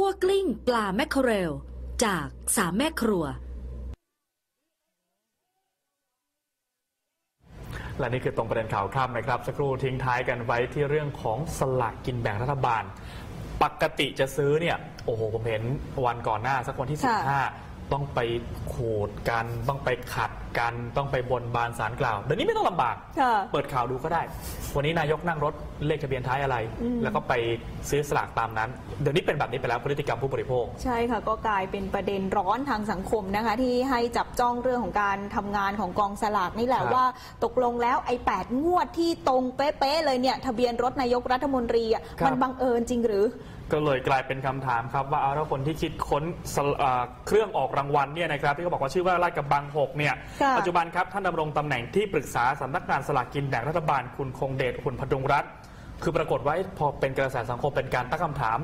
คั่วกลิ้งปลาแมคเคอเรล จากสามแม่ครัว และนี่คือตรงประเด็นข่าวค่ำนะครับ สักครู่ทิ้งท้ายกันไว้ที่เรื่องของสลากกินแบ่งรัฐบาล ปกติจะซื้อเนี่ย โอ้โห ผมเห็นวันก่อนหน้าสักวันที่ค่ะ15 ต้องไปขูดกันต้องไปขัดกันต้องไปบนบานสารกล่าวเดี๋ยวนี้ไม่ต้องลำบาก ค่ะ เปิดข่าวดูก็ได้ วันนี้นายกนั่งรถเลขทะเบียนท้ายอะไร อืม แล้วก็ไปซื้อสลากตามนั้น เดี๋ยวนี้เป็นแบบนี้ไปแล้วพฤติกรรมผู้บริโภค ใช่ค่ะก็กลายเป็นประเด็นร้อนทางสังคมนะคะ ที่ให้จับจ้องเรื่องของการทำงานของกองสลากนี่แหละครับว่าตกลงแล้วไอ้แปดงวดที่ตรงเป๊ะๆเลยเนี่ยทะเบียนรถนายกรัฐมนตรีอะครับ มันบังเอิญจริงหรือ ก็เลยกลายเป็นคำถามครับว่าเอาแล้วคนที่คิดค้นสลเอ่อเครื่องออกรางวัลเนี่ยนะครับที่เขาบอกว่าชื่อว่าลาดกระบังหกเนี่ยค่ะ ปัจจุบันครับท่านดำรงตำแหน่งที่ปรึกษาสำนักงานสลากกินแบ่งรัฐบาลคุณคงเดชคุณพดุงรัตน์คือปรากฏว่าพอเป็นกระแสสังคมเป็นการตั้งคำถาม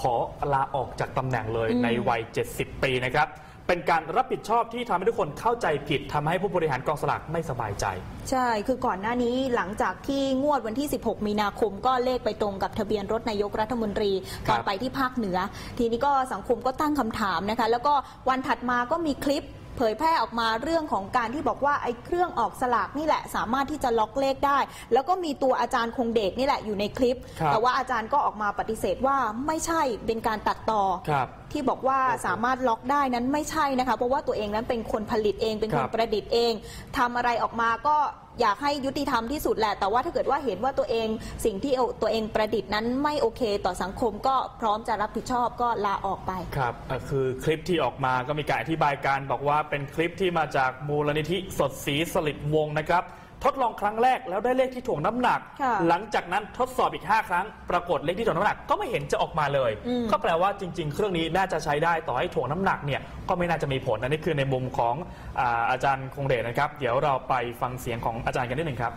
ขอลาออกจากตำแหน่งเลยอืมในวัย 70 ปีนะครับ เป็นการรับผิดชอบที่ทำให้ทุกคนเข้าใจผิดทำให้ผู้บริหารกองสลากไม่สบายใจ ใช่ คือก่อนหน้านี้หลังจากที่งวดวันที่ 16 มีนาคมก็เลขไปตรงกับทะเบียนรถนายกรัฐมนตรีคตรับอนไปที่ภาคเหนือ ทีนี้ก็สังคมก็ตั้งคำถามนะคะ แล้วก็วันถัดมาก็มีคลิป เผยแพร่ออกมาเรื่องของการที่บอกว่าไอ้เครื่องออกสลากนี่แหละ สามารถที่จะล็อกเลขได้ แล้วก็มีตัวอาจารย์คงเดชนี่แหละอยู่ในคลิปครับแต่ว่าอาจารย์ก็ออกมาปฏิเสธว่าไม่ใช่เป็นการตัดต่อครับที่บอกว่าโอ้โหสามารถล็อกได้นั้นไม่ใช่นะคะ เพราะว่าตัวเองนั้นเป็นคนผลิตเองเป็นคครันบประดิษฐ์เองทำอะไรออกมาก็อยากให้ยุติธรรมที่สุดแหละ แต่ว่าถ้าเกิดว่าเห็นว่าตัวเองสิ่งที่ตัวเองประดิษฐ์นั้นไม่โอเคต่อสังคมก็พร้อมจะรับผิดชอบก็ลาออกไปครับคือคลิปที่ออกมาก็มีการอธิบายการบอกว่าเป็นคลิปที่มาจากมูลนิธิสดสีสลิดวงนะครับ ทดลองครั้งแรกแล้วได้เลขที่ถ่วงน้ำหนัก ค่ะ หลังจากนั้นทดสอบอีก 5 ครั้ง ปรากฏเลขที่ถ่วงน้ำหนักก็ไม่เห็นจะออกมาเลยอืมก็แปลว่าจริง ๆ เครื่องนี้น่าจะใช้ได้ต่อให้ถ่วงน้ำหนักเนี่ยก็ไม่น่าจะมีผลอันนี้คือในมุมของอาอาจารย์คงเดชนะครับ เดี๋ยวเราไปฟังเสียงของอาจารย์กันนิดหนึ่งครับ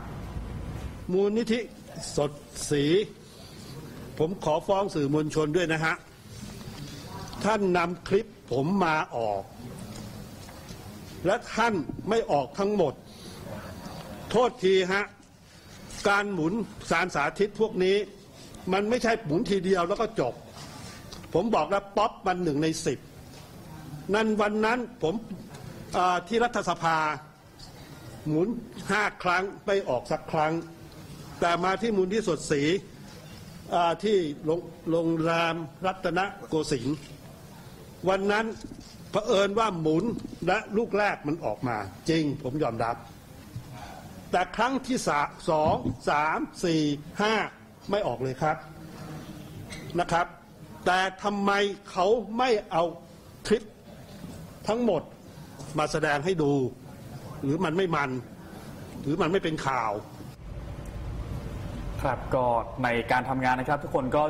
มูลนิธิสดสี ผมขอฟ้องสื่อมวลชนด้วยนะฮะ ท่านนำคลิปผมมาออก และท่านไม่ออกทั้งหมด โทษทีฮะ การหมุนสารสาธิตพวกนี้ มันไม่ใช่หมุนทีเดียวแล้วก็จบ ผมบอกแล้วป๊อปมันหนึ่งในสิบนั่นวันนั้นผมที่รัฐสภา หมุนห้าครั้งไม่ออกสักครั้ง แต่มาที่มูลที่สดสีที่โรงโรงแรมรัตนโกสินทร์วันนั้นเผอิญว่าหมุนและลูกแรกมันออกมา จริงผมยอมรับ แต่ครั้งที่สาสองสามสี่ห้าไม่ออกเลยครับนะครับ แต่ทำไมเขาไม่เอาคลิปทั้งหมดมาแสดงให้ดู หรือมันไม่มัน หรือมันไม่เป็นข่าวครับก็ในการทำงานนะครับ ทุกคนก็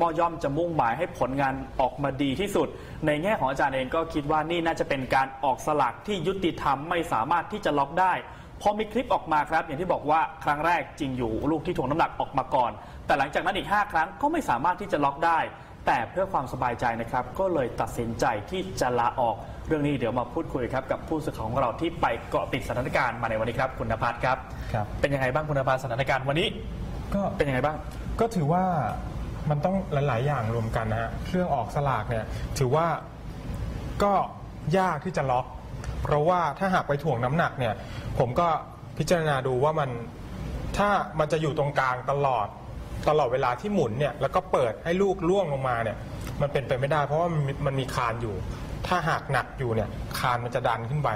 มอย่อมจะมุ่งหมายให้ผลงานออกมาดีที่สุด ในแง่ของอาจารย์เองก็คิดว่านี่น่าจะเป็นการออกสลักที่ยุติธรรมไม่สามารถที่จะล็อกได้ พอมีคลิปออกมาครับ อย่างที่บอกว่าครั้งแรกจริงอยู่ลูกที่ถ่วงน้ำหนักออกมาก่อน แต่หลังจากนั้นอีก 5 ครั้งก็ไม่สามารถที่จะล็อกได้ แต่เพื่อความสบายใจนะครับ ก็เลยตัดสินใจที่จะลาออก เรื่องนี้เดี๋ยวมาพูดคุยครับกับผู้สื่อข่าวของเราที่ไปเกาะติดสถานการณ์มาในวันนี้ครับคุณนภัสครับครับ เป็นยังไงบ้างคุณนภัสสถานการณ์วันนี้ก็เป็นยังไงบ้าง ก็ถือว่ามันต้องหลาย ๆ อย่างรวมกันนะฮะเครื่องออกสลากเนี่ยถือว่าก็ยากที่จะล็อก เพราะว่าถ้าหากไปถ่วงน้ำหนักเนี่ย ผมก็พิจารณาดูว่ามันถ้ามันจะอยู่ตรงกลางตลอดตลอดเวลาที่หมุนเนี่ยแล้วก็เปิดให้ลูกล่วงลงมาเนี่ย มันเป็นไปไม่ได้ เพราะว่ามันมีมันมีคานอยู่ ถ้าหากหนักอยู่เนี่ยคานมันจะดันขึ้นไป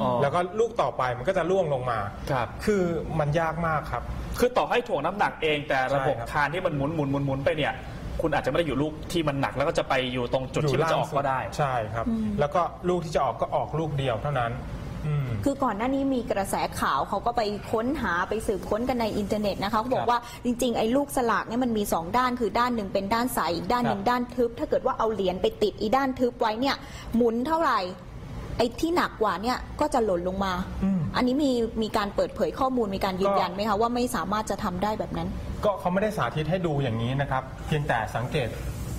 อ๋อแล้วก็ลูกต่อไปมันก็จะล่วงลงมาครับคือมันยากมากครับ คือต่อให้ถ่วงน้ำหนักเองแต่ระบบใช่ครับคานที่มันหมุนหมุนหมุนหมุนไปเนี่ย คุณอาจจะไม่ได้อยู่ลูกที่มันหนักแล้วก็จะไปอยู่ตรงจุดที่มันจะออกก็ได้ ใช่ครับ แล้วก็ลูกที่จะออกก็ออกลูกเดียวเท่านั้นอืมคือก่อนหน้านี้มีกระแสข่าวเขาก็ไปค้นหาไปสืบค้นกันในอินเทอร์เน็ตนะคะเขาบอครักบว่าจริง ๆ ไอ้ลูกสลากเนี่ยมันมี 2 ด้านคือด้านหนึ่งเป็นด้านใสอีกด้านหนึ่งครับด้านทึบ ถ้าเกิดว่าเอาเหรียญไปติดอีด้านทึบไว้เนี่ยหมุนเท่าไหร่ไอ้ที่หนักกว่าเนี่ยก็จะหล่นลงมาอืมอันนี้มีมีการเปิดเผยข้อมูลมีการยืนยันก็ไหมคะว่าไม่สามารถจะทำได้แบบนั้น ก็เขาไม่ได้สาธิตให้ดูอย่างนี้นะครับ เพียงแต่สังเกต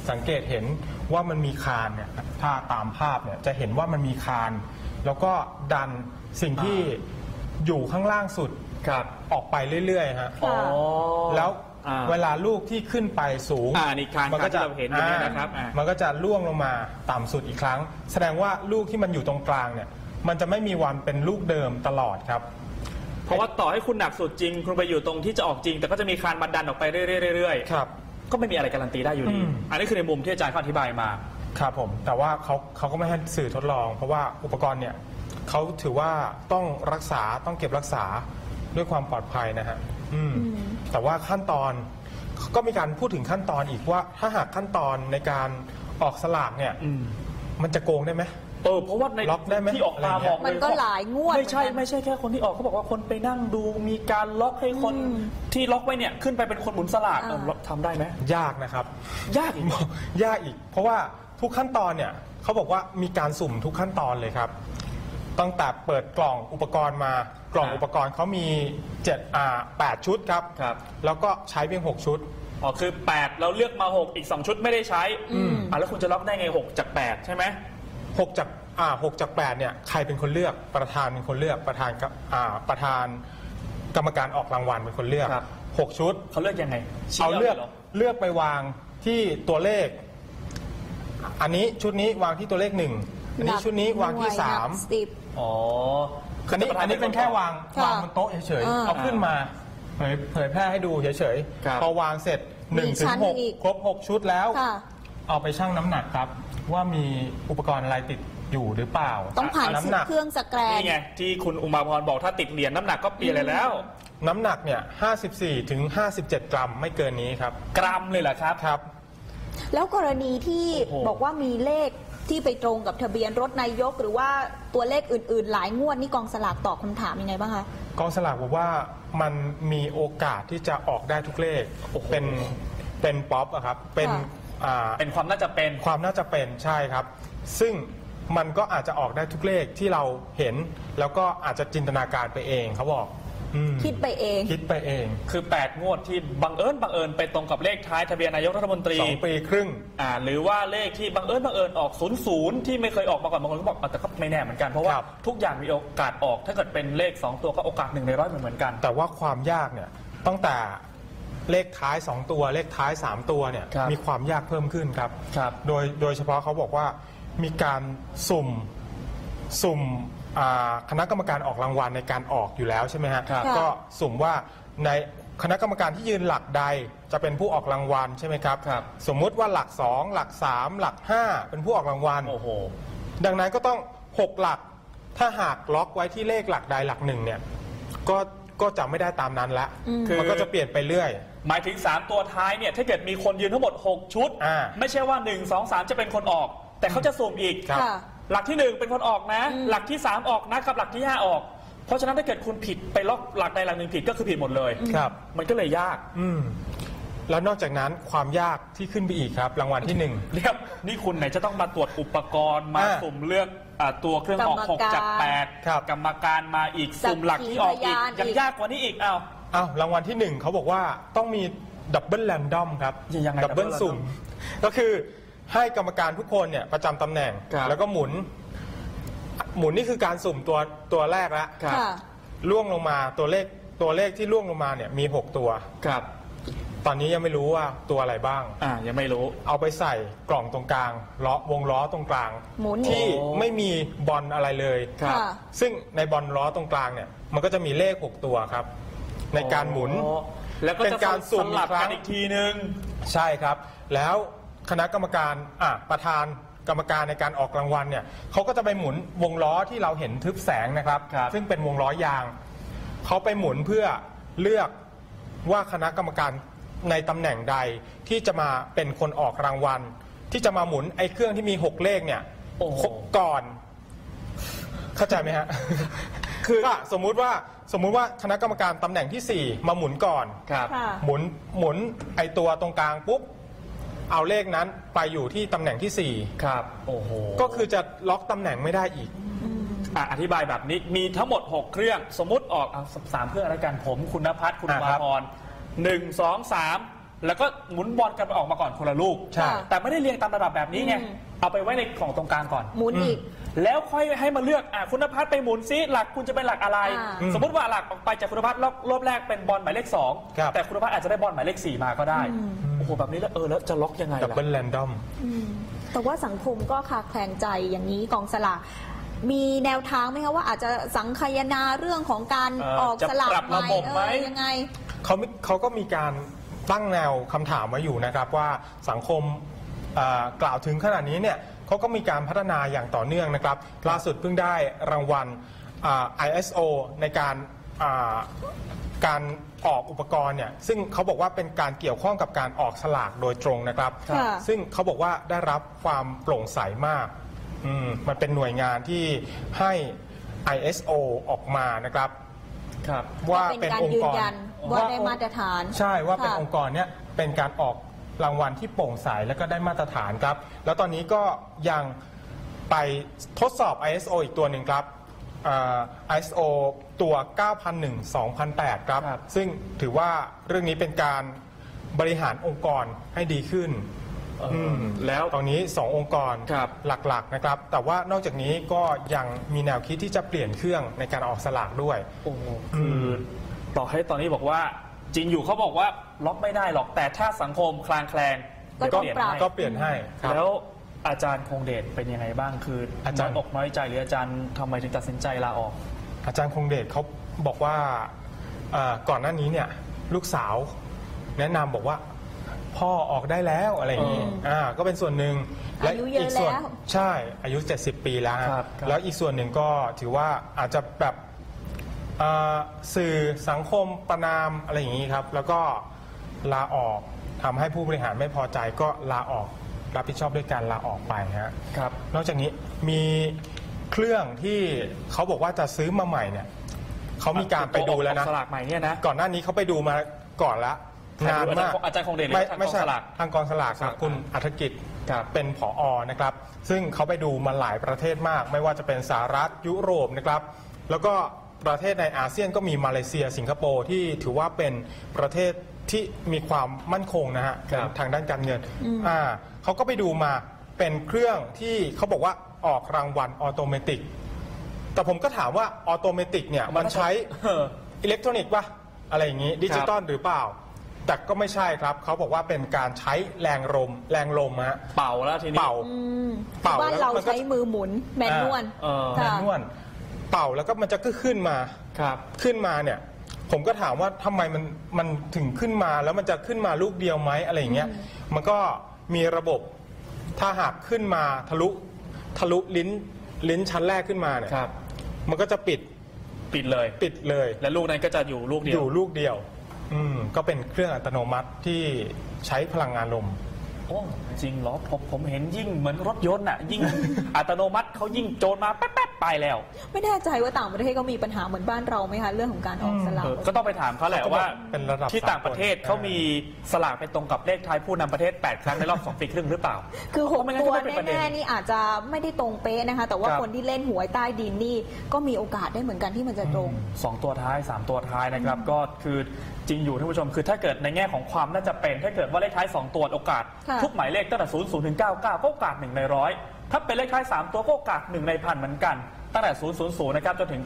สังเกตเห็นว่ามันมีคานเนี่ยถ้าตามภาพเนี่ยจะเห็นว่ามันมีคาน แล้วก็ดันสิ่งที่อยู่ข้างล่างสุดครับออกไปเรื่อยๆฮะค่ะอ๋อ แล้วอ่าเวลาลูกที่ขึ้นไปสูงอ่านี่คานมัก็จะที่เราเห็นอยู่เนี่ยนะครับอ่ามัมันก็จะล่วงลงมาต่ำสุดอีกครั้ง แสดงว่าลูกที่มันอยู่ตรงกลางเนี่ย มันจะไม่มีวันเป็นลูกเดิมตลอดครับ เพราะว่าต่อให้คุณหนักสุดจริง คุณไปอยู่ตรงที่จะออกจริง แต่ก็จะมีคานบันดันออกไปเรื่อยๆครับๆก็ไม่มีอะไรการันตีได้อยู่ดีอืมอันนี้คือในมุมที่อาจารย์เขาอธิบายมา ครับผม แต่ว่าเขาเขาก็ไม่ให้สื่อทดลอง เพราะว่าอุปกรณ์เนี่ยเขาถือว่าต้องรักษาต้องเก็บรักษาด้วยความปลอดภัยนะฮะอืมแต่ว่าขั้นตอนก็มีการพูดถึงขั้นตอนอีกว่า ถ้าหากขั้นตอนในการออกสลากเนี่ยอืมมันจะโกงได้ไหม เออเพราะว่าในล็อกได้ไหมที่ออกมาอะไรเงี้บย อกเลยมันก็หลายงวดไม่ใช่เหมือนกัน ไม่ใช่แค่คนที่ออกเขาบอกว่าคนไปนั่งดูมีการล็อกให้คนที่ล็อกไว้เนี่ยขึ้นไปเป็นคนหมุนสลากอ่าเออล็อกทำได้ไหมยากนะครับ ยากอีก ยากอีก เพราะว่าทุกขั้นตอนเนี่ยเขาบอกว่ามีการสุ่มทุกขั้นตอนเลยครับ ตั้งแต่เปิดกล่องอุปกรณ์มากล่องครับอุปกรณ์เขามี7อ่า8ชุดครับ ครับ แล้วก็ใช้เพียง 6 ชุด อ๋อคือ 8 เราเลือกมา 6 อีก 2 ชุดไม่ได้ใช้อ่าแล้วคุณจะล็อกได้ไง 6 จาก 8 ใช่ไหม 6จากอ่า6จาก8เนี่ยใครเป็นคนเลือกประธานเป็นคนเลือกประธานกับอ่าประธานกรรมการออกรางวัลเป็นคนเลือก ครับ 6 ชุด เขาเลือกยังไงชี้เอาเลือกหร เลือกไปวางที่ตัวเลข อันนี้ชุดนี้วางที่ตัวเลขหนึ่งอันนี้ชุดนี้วางที่หน่ยสามนับสิบ อ๋ออันนี้อันนี้เป็นแค่วางค่ะวางบนโต๊ะเฉยอ่าๆ เอาขึ้นมาเผยเผยแพร่ให้ดูเฉยครับ ๆ พอวางเสร็จมี1ถึชั้งนหกอีกครบหกชุดแล้ว ค่ะ เอาไปชั่งน้ำหนักครับ ว่ามีอุปกรณ์อะไรติดอยู่หรือเปล่าต้องผ่านน้ำหนักเครื่องสแกนนี่ไงที่คุณอุมาพรบอกถ้าติดเหรียญน้ำหนักก็เปลี่ยนเลยแล้ว น้ำหนักเนี่ย54ถึง57 กรัมไม่เกินนี้ครับ กรัมเลยเหรอครับครับ แล้วกรณีที่โอ้โหบอกว่ามีเลขที่ไปตรงกับทะเบียนรถนายก หรือว่าตัวเลขอื่น ๆ หลายงวดนี่กองสลากตอบคำถามยังไงบ้างคะกองสลากบอกว่ามันมีโอกาสที่จะออกได้ทุกเลขโอ้โหเป็นเป็นป๊อปอะครับเป็นค่ะ อ่าเป็นความน่าจะเป็น ความน่าจะเป็นใช่ครับ ซึ่งมันก็อาจจะออกได้ทุกเลขที่เราเห็น แล้วก็อาจจะจินตนาการไปเองเขาบอกอืมคิดไปเอง คิดไปเองคือ 8 งวดที่บังเอิญบังเอิญไปตรงกับเลขท้ายทะเบียนนายกรัฐมนตรีสองปีครึ่ง อ่าหรือว่าเลขที่บังเอิญบังเอิญออก0 0ที่ไม่เคยออกมาก่อนบางคนก็บอกอะแต่ก็ไม่แน่เหมือนกันเพราะว่าครับ ทุกอย่างมีโอกาสออกถ้าเกิดเป็นเลข 2 ตัวก็โอกาสหนึ่งในร้อยเหมือนกัน แต่ว่าความยากเนี่ยตั้งแต่ เลขท้าย 2 ตัว เลขท้าย 3 ตัวเนี่ยครับมีความยากเพิ่มขึ้นครับ ครับโดยโดยเฉพาะเขาบอกว่ามีการสุ่มสุ่มอ่าคณะกรรมการออกรางวัลในการออกอยู่แล้วใช่ไหมฮะครับ ก็สุ่มว่าในคณะกรรมการที่ยืนหลักใดจะเป็นผู้ออกรางวัลใช่ไหมครับ ครับ สมมุติว่าหลัก 2 หลัก 3 หลัก 5 เป็นผู้ออกรางวัล โอ้โห ดังนั้นก็ต้อง 6 หลัก ถ้าหากล็อกไว้ที่เลขหลักใดหลักหนึ่งเนี่ย ก็ ก็จะไม่ได้ตามนั้นละคือมันก็จะเปลี่ยนไปเรื่อย หมายถึง 3 ตัวท้ายเนี่ยถ้าเกิดมีคนยืนทั้งหมด 6 ชุด อ่า ไม่ใช่ว่า 1 2 3 จะเป็นคนออก แต่เขาจะสุ่มอีก ครับ ค่ะ หลักที่ 1 เป็นคนออกนะ หลักที่ 3 ออกนะกับหลักที่ 5 ออก เพราะฉะนั้นถ้าเกิดคุณผิดไปล็อกหลักใดหลักหนึ่งผิดก็คือผิดหมดเลย ครับ มันก็เลยยากอืม แล้วนอกจากนั้นความยากที่ขึ้นไปอีกครับ รางวัลที่หนึ่ง เรียบนี่คุณไหนจะต้องมาตรวจอุปกรณ์มาอ่า สุ่มเลือก อาตัวเครื่องออกกรรมการ6จากครับ8กรรมการมาอีกสักสุ่มหลักที่ออกอีกขีพยานยังอีกยากกว่านี้อีกอ้าว อ้าวรางวัลที่หนึ่งเขาบอกว่าต้องมีดับเบิลแรนดอมครับยังไงดับเบิล double สุ่ม ก็คือให้กรรมการทุกคนเนี่ยประจำตำแหน่ง ครับแล้วก็หมุน หมุนนี่คือการสุ่มตัวตัวแรกแล้วครับ ค่ะ ล่วงลงมาตัวเลขตัวเลขที่ล่วงลงมาเนี่ยมี 6 ตัว ครับ ตอนนี้ยังไม่รู้ว่าตัวอะไรบ้าง อ่ายังไม่รู้เอาไปใส่กล่องตรงกลางล้อวงล้อตรงกลาง หมุนที่โอ้ไม่มีบอลอะไรเลย ครับค่ะซึ่งในบอลล้อตรงกลางเนี่ยมันก็จะมีเลข 6 ตัวครับ ในการหมุน อ๋อแล้วก็เป็นจะการสุ่มสลับครั้กันงอีกทีนึง ใช่ครับ แล้วคณะกรรมการอะประธานกรรมการในการออกรางวัลเนี่ยเขาก็จะไปหมุนวงล้อที่เราเห็นทึบแสงนะครับ ครับ ซึ่งเป็นวงล้อยางเขาไปหมุนเพื่อเลือกว่าคณะกรรมการ ในตำแหน่งใดที่จะมาเป็นคนออกรางวัล ที่จะมาหมุนไอ้เครื่องที่มี 6 เลขเนี่ยโอ้โห ก่อน เข้าใจไหมฮะ คือก็สมมุติว่าสมมุติว่าคณะกรรมการตำแหน่งทีสี่ 4 มาหมุนก่อน ครับ ค่ะ หมุนหมุนไอตัวตรงกลางปุ๊บ เอาเลขนั้นไปอยู่ที่ตำแหน่งที่ ครับ โอ้โห4 ก็คือจะล็อกตำแหน่งไม่ได้อีก อะอธิบายแบบนี้มีทั้งหมด 6 เครื่อง สมมุติออกเอาสามเครื่องแล้วกันผม คุณนภัสคุณอะวาครับพร หนึ่งสองสามแล้วก็หมุนบอลกันไปออกมาก่อนคนละลูกใช่แต่ไม่ได้เรียงตามระดับแบบนี้ไงอืมเอาไปไว้ในของตรงกลางก่อน หมุนอีก แล้วค่อยให้มาเลือกอะคุณนภัสไปหมุนซิหลักคุณจะเป็นหลักอะไรอ่าสมมติว่าหลักออกไปจากคุณนภัสรอบรอบแรกเป็นบอลหมายเลขสองครับแต่คุณนภัสอาจจะได้บอลหมายเลขสี่มาก็ได้โอ้โหแบบนี้แล้วเออแล้วจะล็อกยังไงดับล่ะเบิลแรนดอมอืมแต่ว่าสังคมก็คลาแคลงใจอย่างนี้กองสลากมีแนวทางไหมคะว่าอาจจะสังคายนาเรื่องของการเอ่อออกจะสลากปรับระบบไหมเออยังไง เขามีเขาก็มีการตั้งแนวคำถามไว้อยู่นะครับว่าสังคมเอ่อกล่าวถึงขนาดนี้เนี่ยเขาก็มีการพัฒนาอย่างต่อเนื่องนะครับ ล่าสุดเพิ่งได้รางวัลอ่า ISO ในการอ่าการออกอุปกรณ์เนี่ยซึ่งเขาบอกว่าเป็นการเกี่ยวข้องกับการออกสลากโดยตรงนะครับ ค่ะ ซึ่งเขาบอกว่าได้รับความโปร่งใสมากอืมมันเป็นหน่วยงานที่ให้ ISO ออกมานะครับ ครับว่าเป็เป็นนการองยืค์นกรยัน ว่าได้มาตรฐานใช่ว่าเป็นค่ะองค์กรเนี้ยเป็นการออกรางวัลที่โปร่งใสแล้วก็ได้มาตรฐานครับ แล้วตอนนี้ก็ยังไปทดสอบ ISO อีกตัวหนึ่งครับอ่า ISO ตัว 9001-2008 ครับ ครับ ซึ่งถือว่าเรื่องนี้เป็นการบริหารองค์กรให้ดีขึ้น เอออ มแล้ว ตอนนี้ 2 องค์กรครับหลักๆนะครับ แต่ว่านอกจากนี้ก็ยังมีแนวคิดที่จะเปลี่ยนเครื่องในการออกสลากด้วย โอ้โหคือ ต่อให้ตอนนี้บอกว่าจริงอยู่เขาบอกว่าล็อกไม่ได้หรอกแต่ถ้าสังคมคลางแคลงก็ต้องเดี๋ยวปรับเปลี่ยนให้ก็เปลี่ยนให้ครับแล้วอาจารย์คงเดชเป็นยังไงบ้างคืออาจารย์น้อยอกน้อยใจหรืออาจารย์ทำไมถึงตัดสินใจลาออก อาจารย์คงเดชเขาบอกว่าเอ่อก่อนหน้านี้เนี่ยลูกสาว แนะนำบอกว่าพ่อออกได้แล้วอะไรอย่างนี้อืมอ่าก็เป็นส่วนหนึ่งอายุเยอะส่วนแล้วใช่อายุ 70 ปีแล้วฮะครับครับแล้วอีกส่วนหนึ่งก็ถือว่าอาจจะแบบอ่า สื่อสังคมประนามอะไรอย่างนี้ครับ แล้วก็ลาออกทำให้ผู้บริหารไม่พอใจก็ลาออกรับผิดชอบด้วยการลาออกไปฮะครับ นอกจากนี้มีเครื่องที่เขาบอกว่าจะซื้อมาใหม่เนี่ยเขามีการไปดูแล้วนะออกสลากใหม่เนี่ยนะก่อนหน้านี้เขาไปดูมาก่อนละใครนานดูมากอาจารย์คงเดชหรือไม่ทางไม่ใช่กองสลากทางกองสลากครับครับคุณอัธกิจครับเป็นผออนะครับ ซึ่งเขาไปดูมาหลายประเทศมาก ไม่ว่าจะเป็นสหรัฐยุโรปนะครับ แล้วก็ ประเทศในอาเซียนก็มีมาเลเซีย สิงคโปร์ที่ถือว่าเป็นประเทศที่มีความมั่นคงนะฮะครับทางด้านการเงินอ่าเขาก็ไปดูมาเป็นเครื่องที่เขาบอกว่าออกรางวัลออโตเมติก แต่ผมก็ถามว่าออโตเมติกเนี่ยมันใช้เอออิเล็กทรอนิกส์ป่ะอะไรอย่างนี้ดิจิตอลหรือเปล่า แต่ก็ไม่ใช่ครับ เขาบอกว่าเป็นการใช้แรงลมแรงลมฮะเป่าแล้วทีนี้เป่าอืมเป่าบ้านแล้วเรามันก็ใช้มือหมุนแมนนวลเออแมค่ะนนวล เป่าแล้วก็มันจะก็ขึ้นมาครับขึ้นมาเนี่ย ผมก็ถามว่าทำไมมันมันถึงขึ้นมาแล้วมันจะขึ้นมาลูกเดียวไหมอะไรอย่างเงี้ยมันก็มีระบบถ้าหากขึ้นมาทะลุทะลุลิ้นลิ้นชั้นแรกขึ้นมาเนี่ยครับ มันก็จะปิดปิดเลย ปิดเลย และลูกนั้นก็จะอยู่ลูกเดีอยวยู่ลูกเดียว อืมก็เป็นเครื่องอัตโนมัติที่ใช้พลังงานลม โอ้จริงเหรอผมผมเห็นยิ่งเหมือนรถยนต์อะยิ่ง อัตโนมัติ เขายิ่งโจรมาแป๊บๆไปแล้ว ไม่แน่ใจว่าต่างประเทศก็มีปัญหาเหมือนบ้านเราไหมคะเรื่องของการออกสลากเออก็ต้องไปถามเขาแหละเขาก็บอกว่าเป็นระดับที่ต่างประเทศสากลเขามีสลากไปตรงกับเลขท้ายผู้นำประเทศ 8 ครั้งในรอบ 2 ปีครึ่งหรือเปล่า คือหกเพราะไม่งั้นตัวก็ไม่เป็นประเด็นแน่ๆนี่อาจจะไม่ได้ตรงเป๊ะนะคะ แต่ว่าครับคนที่เล่นหวยใต้ดินนี่ก็มีโอกาสได้เหมือนกันที่มันจะตรงสองตัวท้าย 3 ตัวท้ายนะครับก็คือจริงอยู่ท่านผู้ชมคือถ้าเกิดในแง่ของความน่าจะเป็น ถ้าเกิดว่าเลขท้าย 2 ตัวโอกาสค่ะทุกหมายเลขตั้งแต่0 0ถึง99 ก็โอกาส1ในร้อย ถ้าเป็นเลขท้าย3ตัวก็โอกาส1ในพันเหมือนกัน ตั้งแต่ 0 0 0 นะครับจนถึง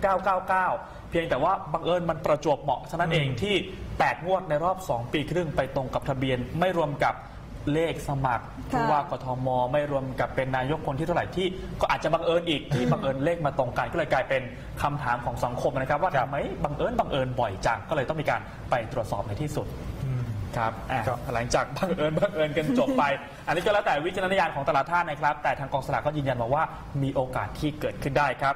999 เพียงแต่ว่าบังเอิญมันประจวบเหมาะเท่านั้นเองที่ 8 งวดในรอบ 2 ปีครึ่งไปตรงกับทะเบียนไม่รวมกับเลขสมัครค่ะผู้ว่ากทม ไม่รวมกับเป็นนายกคนที่เท่าไหร่ที่ก็อาจจะบังเอิญอีกที่บังเอิญเลขมาตรงกันก็เลยกลายเป็นคำถามของสังคมนะครับ ว่าครับทำไมบังเอิญบังเอิญบ่อยจังก็เลยต้องมีการไปตรวจสอบในที่สุด ครับอะครับหลังจากบังเอิญบังเอิญกันจบไป อันนี้ก็แล้วแต่วิจารณญาณของแต่ละท่านนะครับ แต่ทางกองสลากก็ยืนยันมาว่ามีโอกาสที่เกิดขึ้นได้ครับ